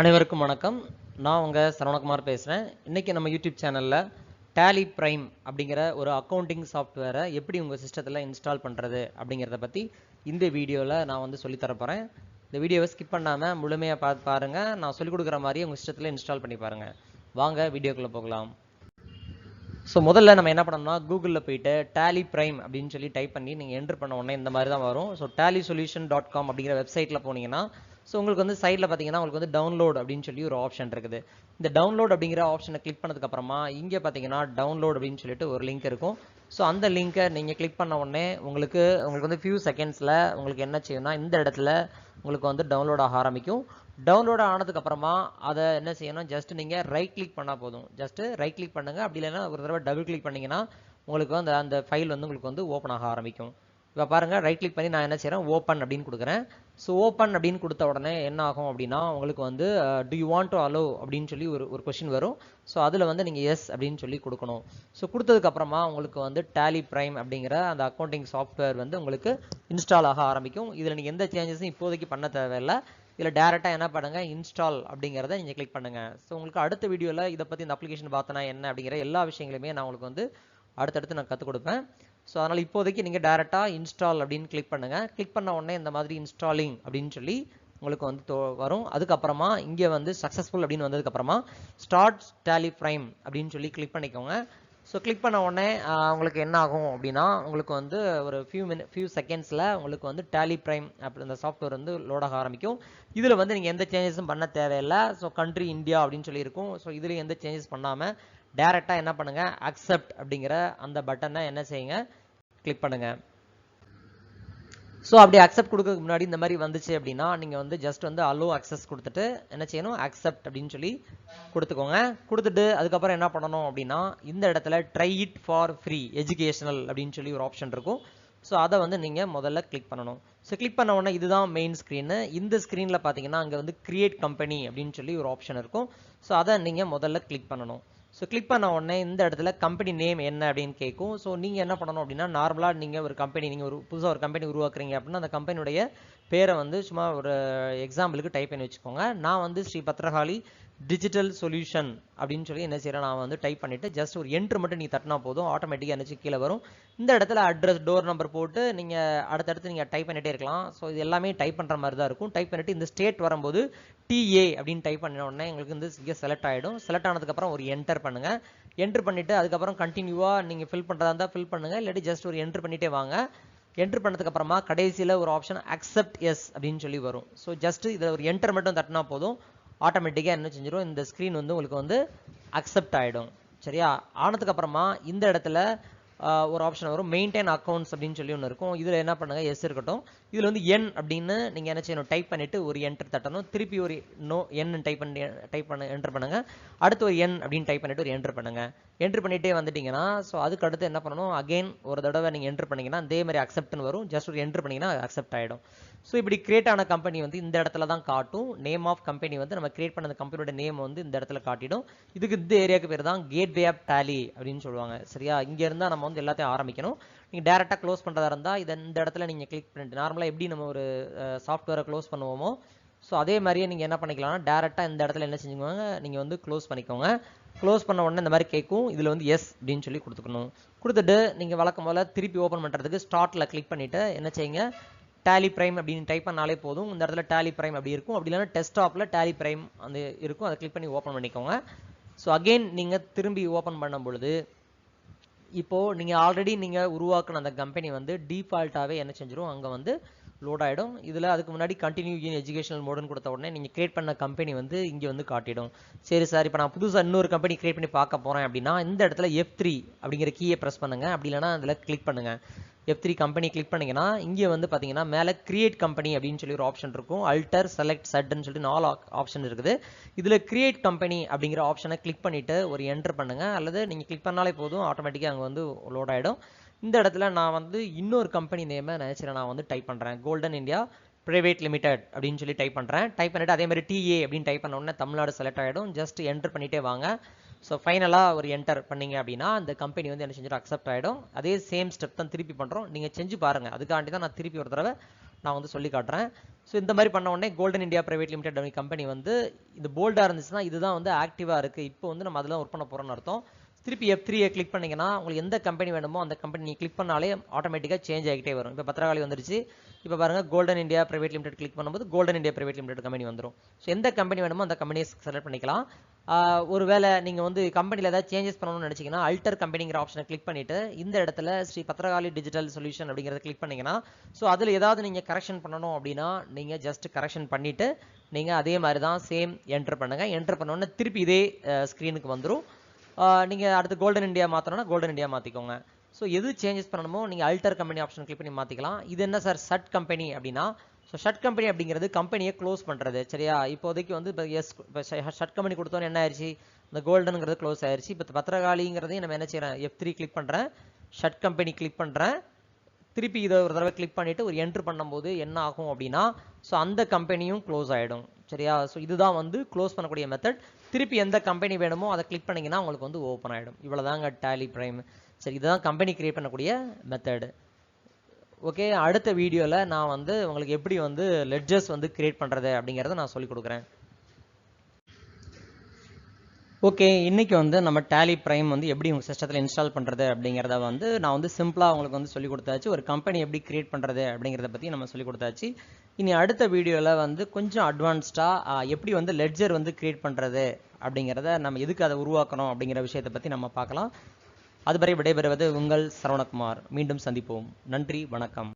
அனைவருக்கும் வணக்கம். நான் உங்கள் சரவணகுமார் பேசுகிறேன் இன்றைக்கி நம்ம யூடியூப் சேனலில் டேலி ப்ரைம் அப்படிங்கிற ஒரு அக்கௌண்டிங் சாஃப்ட்வேரை எப்படி உங்கள் சிஸ்டத்தில் இன்ஸ்டால் பண்ணுறது அப்படிங்கிறத பற்றி இந்த வீடியோவில் நான் வந்து சொல்லித் இந்த வீடியோவை ஸ்கிப் பண்ணாமல் முழுமையாக பார்த்து பாருங்கள் நான் சொல்லிக் கொடுக்குற மாதிரி உங்கள் சிஸ்டத்தில் இன்ஸ்டால் பண்ணி பாருங்கள் வாங்க வீடியோக்குள்ளே போகலாம். ஸோ முதல்ல நம்ம என்ன பண்ணோம்னா கூகுளில் போயிட்டு டேலி ப்ரைம் அப்படின்னு சொல்லி டைப் பண்ணி நீங்கள் என்ட்ரு பண்ண உடனே இந்த மாதிரி தான் வரும். So Tally solution dot com அப்படிங்கிற வெப்சைட்டில் போனீங்கன்னா ஸோ உங்களுக்கு வந்து சைடில் பார்த்தீங்கன்னா உங்களுக்கு வந்து டவுன்லோட் அப்படின்னு சொல்லி ஒரு ஆப்ஷன் இருக்குது. இந்த டவுன்லோட் அப்படிங்கிற ஆப்ஷனை கிளிக் பண்ணதுக்கப்புறமா இங்கே பார்த்தீங்கன்னா டவுன்லோட் அப்படின்னு சொல்லிட்டு ஒரு லிங்க் இருக்கும். ஸோ அந்த லிங்கை நீங்கள் கிளிக் பண்ண உடனே உங்களுக்கு உங்களுக்கு வந்து ஃபியூ செகண்ட்ஸில் உங்களுக்கு என்ன செய்யணும்னா இந்த இடத்துல உங்களுக்கு வந்து டவுன்லோட் ஆக ஆரம்பிக்கும். டவுன்லோட் ஆனதுக்கப்புறமா அதை என்ன செய்யணும்? ஜஸ்ட் நீங்கள் ரைட் கிளிக் பண்ணால் போதும். ஜஸ்ட்டு ரைட் கிளிக் பண்ணுங்கள் அப்படி இல்லைன்னா ஒரு தடவை டபுள் கிளிக் பண்ணிங்கன்னா உங்களுக்கு வந்து அந்த ஃபைல் வந்து உங்களுக்கு வந்து ஓப்பன் ஆக ஆரம்பிக்கும். இப்போ பாருங்கள் ரைட் கிளிக் பண்ணி நான் என்ன செய்கிறேன் ஓப்பன் அப்படின்னு கொடுக்குறேன். ஸோ ஓப்பன் அப்படின்னு கொடுத்த உடனே என்ன ஆகும் அப்படின்னா உங்களுக்கு வந்து do you want to allow அப்படின்னு சொல்லி ஒரு ஒரு கொஷின் வரும். ஸோ அதில் வந்து நீங்கள் எஸ் அப்படின்னு சொல்லி கொடுக்கணும். ஸோ கொடுத்ததுக்கப்புறமா உங்களுக்கு வந்து டேலி ப்ரைம் அப்படிங்கிற அந்த அக்கௌண்டிங் சாஃப்ட்வேர் வந்து உங்களுக்கு இன்ஸ்டால் ஆக ஆரம்பிக்கும். இதில் நீங்கள் எந்த சேஞ்சஸும் இப்போதைக்கு பண்ண தேவையில்லை. இதில் டேரெக்டாக என்ன பண்ணுங்கள் இன்ஸ்டால் அப்படிங்கிறத நீங்கள் கிளிக் பண்ணுங்கள் ஸோ உங்களுக்கு அடுத்த வீடியோவில் இதை பற்றி இந்த அப்ளிகேஷன் பார்த்தனா என்ன அப்படிங்கிற எல்லா விஷயங்களுமே நான் உங்களுக்கு வந்து அடுத்தடுத்து நான் கற்றுக் கொடுப்பேன். ஸோ அதனால் இப்போதைக்கு நீங்கள் டேரெக்டாக இன்ஸ்டால் அப்படின்னு கிளிக் பண்ணுங்கள் கிளிக் பண்ண உடனே இந்த மாதிரி இன்ஸ்டாலிங் அப்படின்னு சொல்லி உங்களுக்கு வந்து தோ- வரும். அதுக்கப்புறமா இங்கே வந்து சக்ஸஸ்ஃபுல் அப்படின்னு வந்ததுக்கப்புறமா ஸ்டார்ட் டேலி ப்ரைம் அப்படின்னு சொல்லி கிளிக் பண்ணிக்கோங்க. ஸோ கிளிக் பண்ண உடனே உங்களுக்கு என்ன ஆகும் அப்படின்னா உங்களுக்கு வந்து ஒரு ஃபியூ மினிட் ஃபியூ செகண்ட்ஸில் உங்களுக்கு வந்து டேலி ப்ரைம் அப்படி அந்த சாஃப்ட்வேர் வந்து லோடாக ஆரம்பிக்கும். இதில் வந்து நீங்கள் எந்த சேஞ்சஸும் பண்ண தேவையில்லை. ஸோ கண்ட்ரி இந்தியா அப்படின்னு சொல்லி இருக்கும் ஸோ இதில் எந்த சேஞ்சஸ் பண்ணாமல் டேரெக்டாக என்ன பண்ணுங்கள் அக்செப்ட் அப்படிங்கிற அந்த பட்டனை என்ன செய்யுங்க? கிளிக் பண்ணுங்கள் ஸோ அப்படி அக்செப்ட் கொடுக்கறதுக்கு முன்னாடி இந்த மாதிரி வந்துச்சு அப்படின்னா நீங்கள் வந்து ஜஸ்ட் வந்து அலோ அக்சஸ் கொடுத்துட்டு என்ன செய்யணும்? அக்செப்ட் அப்படின்னு சொல்லி கொடுத்துக்கோங்க. கொடுத்துட்டு அதுக்கப்புறம் என்ன பண்ணணும் அப்படின்னா இந்த இடத்துல try it for free educational அப்படின்னு சொல்லி ஒரு ஆப்ஷன் இருக்கும். ஸோ அதை வந்து நீங்கள் முதல்ல கிளிக் பண்ணணும். ஸோ கிளிக் பண்ண உடனே இதுதான் மெயின் ஸ்க்ரீனு இந்த ஸ்க்ரீனில் பார்த்தீங்கன்னா அங்கே வந்து கிரியேட் கம்பெனி அப்படின்னு சொல்லி ஒரு ஆப்ஷன் இருக்கும். ஸோ அதை நீங்கள் முதல்ல கிளிக் பண்ணணும். ஸோ கிளிக் பண்ண உடனே இந்த இடத்துல கம்பெனி நேம் என்ன அப்படின்னு கேட்கும். ஸோ நீங்கள் என்ன பண்ணணும் அப்படின்னா நார்மலாக நீங்கள் ஒரு கம்பெனி நீங்கள் ஒரு புதுசாக ஒரு கம்பெனி உருவாக்குறீங்க அப்படின்னா அந்த கம்பெனியுடைய பேரை வந்து சும்மா ஒரு எக்ஸாம்பிளுக்கு டைப் பண்ணி வச்சுக்கோங்க. நான் வந்து ஸ்ரீ பத்ரகாளி டிஜிட்டல் சொல்யூஷன் அப்படின்னு சொல்லி என்ன செய்கிறேன் நான் வந்து டைப் பண்ணிவிட்டு ஜஸ்ட் ஒரு என்ட்ரு மட்டும் நீங்கள் தட்டினா போதும். ஆட்டோமேட்டிக்காக என்ன கீழே வரும். இந்த இடத்துல அட்ரஸ் டோர் நம்பர் போட்டு நீங்கள் அடுத்தடுத்து நீங்கள் டைப் பண்ணிகிட்டே இருக்கலாம். ஸோ இது எல்லாமே டைப் பண்ணுற மாதிரி தான் இருக்கும். டைப் பண்ணிட்டு இந்த ஸ்டேட் வரும்போது டிஏ அப்படின்னு டைப் பண்ண உடனே எங்களுக்கு வந்து இங்கே செலக்ட் ஆகிடும் செலக்ட் ஆனதுக்கப்புறம் ஒரு என்டர் பண்ணுங்கள் என்ட்ரு பண்ணிவிட்டு அதுக்கப்புறம் கண்டினியூவாக நீங்கள் ஃபில் பண்ணுறதா இருந்தால் ஃபில் பண்ணுங்கள் இல்லாட்டி ஜஸ்ட் ஒரு என்ட்ரு பண்ணிட்டே வாங்க. என்ட்ரு பண்ணதுக்கு அப்புறமா கடைசியில் ஒரு ஆப்ஷன் அக்செப்ட் எஸ் அப்படின்னு சொல்லி வரும். ஸோ ஜஸ்ட் இதில் ஒரு என்டர் மட்டும் தட்டினா போதும். ஆட்டோமேட்டிக்காக என்ன செஞ்சிடும் இந்த ஸ்க்ரீன் வந்து உங்களுக்கு வந்து அக்செப்ட் ஆகிடும் சரியா? ஆனதுக்கு அப்புறமா இந்த இடத்துல ஒரு ஆப்ஷன் வரும். மெயின்டைன் அக்கௌண்ட்ஸ் அப்படின்னு சொல்லி ஒன்று இருக்கும். இதில் என்ன பண்ணுங்க? எஸ் இருக்கட்டும். இதில் வந்து என் அப்படின்னு நீங்கள் என்ன செய்யணும்? டைப் பண்ணிவிட்டு ஒரு என்டர் தட்டணும். திருப்பி ஒரு நோ என் டைப் பண்ணி டைப் பண்ண என்டர் பண்ணுங்கள் அடுத்து ஒரு என் அப்படின்னு டைப் பண்ணிவிட்டு ஒரு என்டர் பண்ணுங்கள் என்ட்ரு பண்ணிகிட்டே வந்துட்டிங்கன்னா ஸோ அதுக்கு அடுத்து என்ன பண்ணணும்? அகைன் ஒரு தடவை நீங்கள் என்ட்ரு பண்ணிங்கன்னா அதே மாதிரி அக்செப்ட்னு வரும். ஜஸ்ட் ஒரு என்ட்ரு பண்ணிங்கன்னா அக்செப்ட் ஆகிடும் ஸோ இப்படி கிரியேட் ஆன கம்பெனி வந்து இந்த இடத்துல தான் காட்டும். நேம் ஆஃப் கம்பெனி வந்து நம்ம கிரியேட் பண்ண கம்பெனியோட நேம் வந்து இந்த இடத்துல காட்டிடும். இதுக்கு இந்த ஏரியாவுக்கு பேர் தான் கேட்வே ஆஃப் டேலி அப்படின்னு சொல்லுவாங்க. சரியா? இங்கே இருந்தால் நம்ம வந்து எல்லாத்தையும் ஆரம்பிக்கணும். நீங்கள் டேரெக்டாக க்ளோஸ் பண்ணுறதா இருந்தால் இதை இந்த இடத்துல நீங்கள் கிளிக் பண்ணிட்டு நார்மலாக எப்படி நம்ம ஒரு சாஃப்ட்வேரை க்ளோஸ் பண்ணுவோமோ? ஸோ அதே மாதிரியே நீங்கள் என்ன பண்ணிக்கலாம்னா டேரெக்டாக இந்த இடத்துல என்ன செஞ்சுக்கோங்க நீங்கள் வந்து க்ளோஸ் பண்ணிக்கோங்க. க்ளோஸ் பண்ண உடனே இந்த மாதிரி கேட்கும் இதில் வந்து எஸ் அப்படின்னு சொல்லி கொடுத்துக்கணும். கொடுத்துட்டு நீங்கள் வழக்கம் போல் திருப்பி ஓப்பன் பண்ணுறதுக்கு ஸ்டார்ட்டில் கிளிக் பண்ணிவிட்டு என்ன செய்யுங்க? டேலி பிரைம் அப்படின்னு டைப் பண்ணாலே போதும். இந்த இடத்துல டேலி பிரைம் அப்படி இருக்கும். அப்படி இல்லைன்னா டெஸ்டாப்பில் டேலி பிரைம் அந்த இருக்கும். அதை கிளிக் பண்ணி ஓப்பன் பண்ணிக்கோங்க. ஸோ அகெயின் நீங்கள் திரும்பி ஓப்பன் பண்ணும் பொழுது இப்போது நீங்கள் ஆல்ரெடி நீங்கள் உருவாக்கின அந்த கம்பெனி வந்து டீஃபால்ட்டாகவே என்ன செஞ்சிடும் அங்கே வந்து லோட் ஆகிடும் இதில் அதுக்கு முன்னாடி கண்டினியூ இன் எஜுகேஷனல் மோடுன்னு கொடுத்த உடனே நீங்கள் கிரியேட் பண்ண கம்பெனி வந்து இங்கே வந்து காட்டிடும். சரி சார் இப்போ நான் புதுசாக இன்னொரு கம்பெனி கிரியேட் பண்ணி பார்க்க போகிறேன் அப்படின்னா இந்த இடத்துல எஃப் த்ரீ அப்படிங்கிற கீயை ப்ரெஸ் பண்ணுங்க. அப்படி இல்லைன்னா அதில் கிளிக் பண்ணுங்கள் எஃப் த்ரீ கம்பெனி கிளிக் பண்ணிங்கன்னா இங்கே வந்து பார்த்தீங்கன்னா மேலே கிரியேட் கம்பெனி அப்படின்னு சொல்லி ஒரு ஆப்ஷன் இருக்கும். அல்டர் செலக்ட் செட்னு சொல்லிட்டு நாலு ஆப்ஷன் இருக்குது. இதில் கிரியேட் கம்பெனி அப்படிங்கிற ஆப்ஷனை கிளிக் பண்ணிவிட்டு ஒரு என்டர் பண்ணுங்கள் அல்லது நீங்கள் கிளிக் பண்ணாலே போதும் ஆட்டோமேட்டிக்காக அங்கே வந்து லோட் ஆகிடும் இந்த இடத்துல நான் வந்து இன்னொரு கம்பெனி நேமை நினச்சிறேன் நான் வந்து டைப் பண்ணுறேன் கோல்டன் இந்தியா ப்ரைவேட் லிமிடெட் அப்படின்னு சொல்லி டைப் பண்ணுறேன் டைப் பண்ணிவிட்டு அதே மாதிரி டிஏ அப்படின்னு டைப் பண்ண உடனே தமிழ்நாடு செலக்ட் ஆகிடும் ஜஸ்ட் என்டர் பண்ணிகிட்டே வாங்க. ஸோ ஃபைனலாக ஒரு என்டர் பண்ணீங்க அப்படின்னா அந்த கம்பெனி வந்து என்ன செஞ்சிடும்? அக்செப்ட் ஆகிடும் அதே சேம் ஸ்டெப் தான் திருப்பி பண்ணுறோம் நீங்கள் செஞ்சு பாருங்கள் அதுக்காண்டி தான் நான் திருப்பி ஒரு தடவை நான் வந்து சொல்லி காட்டுறேன். ஸோ இந்த மாதிரி பண்ண உடனே golden India private limited company வந்து இது போல்டாக இருந்துச்சுன்னா இதுதான் வந்து ஆக்டிவாக இருக்குது இப்போ வந்து நம்ம அதெல்லாம் ஒர்க் பண்ண போகிறோம்னு அர்த்தம். திருப்பி எஃப் த்ரீயை கிளிக் பண்ணிங்கன்னா உங்களுக்கு எந்த கம்பெனி வேணுமோ அந்த கம்பெனி நீங்கள் கிளிக் பண்ணாலே ஆட்டோமேட்டிக்காக சேஞ்ச் ஆகிட்டே வரும். இப்போ பத்திரகாளி வந்துருச்சு. இப்போ பாருங்க golden India private limited click பண்ணும்போது golden India private limited company வந்துடும் ஸோ எந்த கம்பெனி வேணுமோ அந்த கம்பெனியை செலக்ட் பண்ணிக்கலாம். ஒருவேளை நீங்கள் வந்து கம்பெனியில் ஏதாவது சேஞ்சஸ் பண்ணணும்னு நினச்சிங்கன்னா அல்டர் கம்பெனிங்கிற ஆப்ஷனை கிளிக் பண்ணிவிட்டு இந்த இடத்துல ஸ்ரீ பத்திரகாளி டிஜிட்டல் சொல்யூஷன் அப்படிங்கிறத கிளிக் பண்ணிங்கன்னா ஸோ அதில் ஏதாவது நீங்கள் கரெக்ஷன் பண்ணணும் அப்படின்னா நீங்கள் ஜஸ்ட் கரெக்ஷன் பண்ணிவிட்டு நீங்கள் அதே மாதிரி தான் சேம் என்ட்ரு பண்ணுங்கள் என்ட்ரு பண்ணோன்னே திருப்பி இதே ஸ்க்ரீனுக்கு வந்துடும் நீங்கள் அடுத்து கோல்டன் இண்டியா மாற்றணும்னா கோல்டன் இண்டியா மாற்றிக்கோங்க ஸோ எது சேஞ்சஸ் பண்ணணுமோ நீங்கள் அல்டர் கம்பெனி ஆப்ஷன் கிளிக் பண்ணி மாற்றிக்கலாம் இது என்ன சார் சட் கம்பெனி அப்படின்னா ஸோ ஷட் கம்பெனி அப்படிங்கிறது கம்பெனியை க்ளோஸ் பண்ணுறது சரியா? இப்போதைக்கு வந்து இப்போ எஸ் இப்போ ஷட் கம்பெனி கொடுத்தோன்னு என்ன ஆயிடுச்சு இந்த கோல்டனுங்கிறது க்ளோஸ் ஆயிடுச்சு இப்போ பத்திரகாளிங்கிறதையும் நம்ம என்ன செய்கிறேன் எஃப் த்ரீ கிளிக் பண்ணுறேன் ஷட் கம்பெனி கிளிக் பண்ணுறேன் திருப்பி இதை ஒரு தடவை கிளிக் பண்ணிவிட்டு ஒரு என்ட்ரு பண்ணும்போது என்ன ஆகும் அப்படின்னா ஸோ அந்த கம்பெனியும் க்ளோஸ் ஆகிடும் சரியா? ஸோ இதுதான் வந்து க்ளோஸ் பண்ணக்கூடிய மெத்தட் திருப்பி எந்த கம்பெனி வேணுமோ அதை கிளிக் பண்ணிங்கன்னா உங்களுக்கு வந்து ஓப்பன் ஆகிடும் இவ்வளோதாங்க டேலி ப்ரைம் சரி இதுதான் கம்பெனி க்ரியேட் பண்ணக்கூடிய மெத்தடு ஓகே அடுத்த வீடியோவில் நான் வந்து உங்களுக்கு எப்படி வந்து லெட்ஜர்ஸ் வந்து கிரியேட் பண்ணுறது அப்படிங்கிறத நான் சொல்லிக் கொடுக்குறேன். ஓகே இன்றைக்கி வந்து நம்ம டேலி ப்ரைம் வந்து எப்படி உங்கள் சிஸ்டத்தில் இன்ஸ்டால் பண்ணுறது அப்படிங்கிறத வந்து நான் வந்து சிம்பிளாக உங்களுக்கு வந்து சொல்லி கொடுத்தாச்சு. ஒரு கம்பெனி எப்படி கிரியேட் பண்ணுறது அப்படிங்கிறத பற்றி நம்ம சொல்லிக் கொடுத்தாச்சு. இனி அடுத்த வீடியோவில் வந்து கொஞ்சம் அட்வான்ஸ்டாக எப்படி வந்து லெட்ஜர் வந்து கிரியேட் பண்ணுறது அப்படிங்கிறத நம்ம எதுக்கு அதை உருவாக்கணும் அப்படிங்கிற விஷயத்தை பற்றி நம்ம பார்க்கலாம். அதுவரை விடைபெறுவது உங்கள் சரவணகுமார். மீண்டும் சந்திப்போம். நன்றி வணக்கம்.